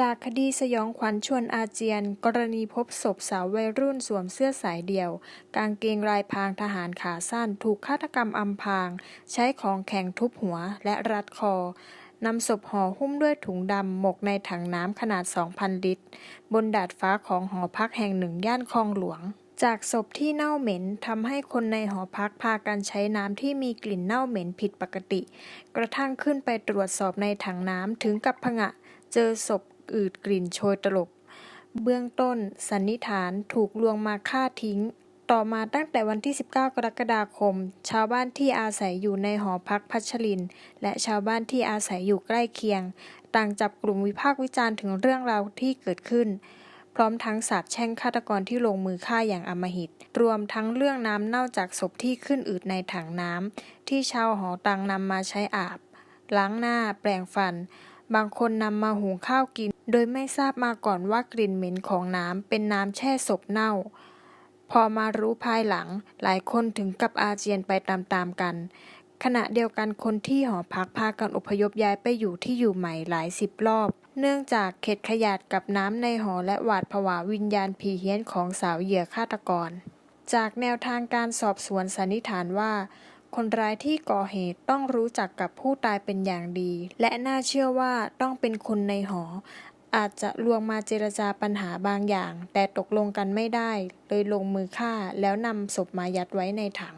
จากคดีสยองขวัญชวนอาเจียน กรณีพบศพสาววัยรุ่นสวมเสื้อสายเดี่ยว กางเกงลายพรางทหารขาสั้น ถูกฆาตกรรมอำพาง ใช้ของแข็งทุบหัวและรัดคอนำศพห่อหุ้มด้วยถุงดำ หมกในถังน้ำขนาด 2,000 ลิตร บนดาดฟ้าของหอพักแห่งหนึ่งย่านคลองหลวงจากศพที่เน่าเหม็นทำให้คนในหอพักพากันใช้น้ำที่มีกลิ่นเน่าเหม็นผิดปกติ กระทั่งขึ้นไปตรวจสอบในถังน้ำถึงกับผงะ เจอศพ อืดกลิ่นโชยตลบ เบื้องต้นสันนิษฐานถูกลวงมาฆ่าทิ้ง ต่อมาตั้งแต่วันที่ 19 กรกฎาคม ชาวบ้านที่อาศัยอยู่ในหอพักพัชริน และชาวบ้านที่อาศัยอยู่ใกล้เคียง ต่างจับกลุ่มวิพากษ์วิจารณ์ถึงเรื่องราวที่เกิดขึ้น พร้อมทั้งสาบแช่งฆาตกรที่ลงมือฆ่าอย่างอำมหิต รวมทั้งเรื่องน้ำเน่าจากศพที่ขึ้นอืดในถังน้ำที่ชาวหอต่างนำมาใช้อาบล้างหน้า แปรงฟัน บางคนนำมาหุงข้าวกิน โดยไม่ทราบมาก่อนว่ากลิ่นเหม็นของน้ำเป็นน้ำแช่ศพเน่า พอมารู้ภายหลังหลายคนถึงกับอาเจียนไปตามๆกัน ขณะเดียวกันคนที่หอพักพากันอพยพย้ายไปอยู่ที่อยู่ใหม่หลายสิบรอบ เนื่องจากเข็ดขยาดกับน้ำในหอและหวาดผวาวิญญาณผีเฮี้ยนของสาวเหยื่อฆาตกร จากแนวทางการสอบสวนสันนิษฐานว่าคนร้ายที่ก่อเหตุต้องรู้จักกับผู้ตายเป็นอย่างดี และน่าเชื่อว่าต้องเป็นคนในหอ อาจจะลวงมาเจรจาปัญหาบางอย่าง แต่ตกลงกันไม่ได้ เลยลงมือฆ่าแล้วนำศพมายัดไว้ในถัง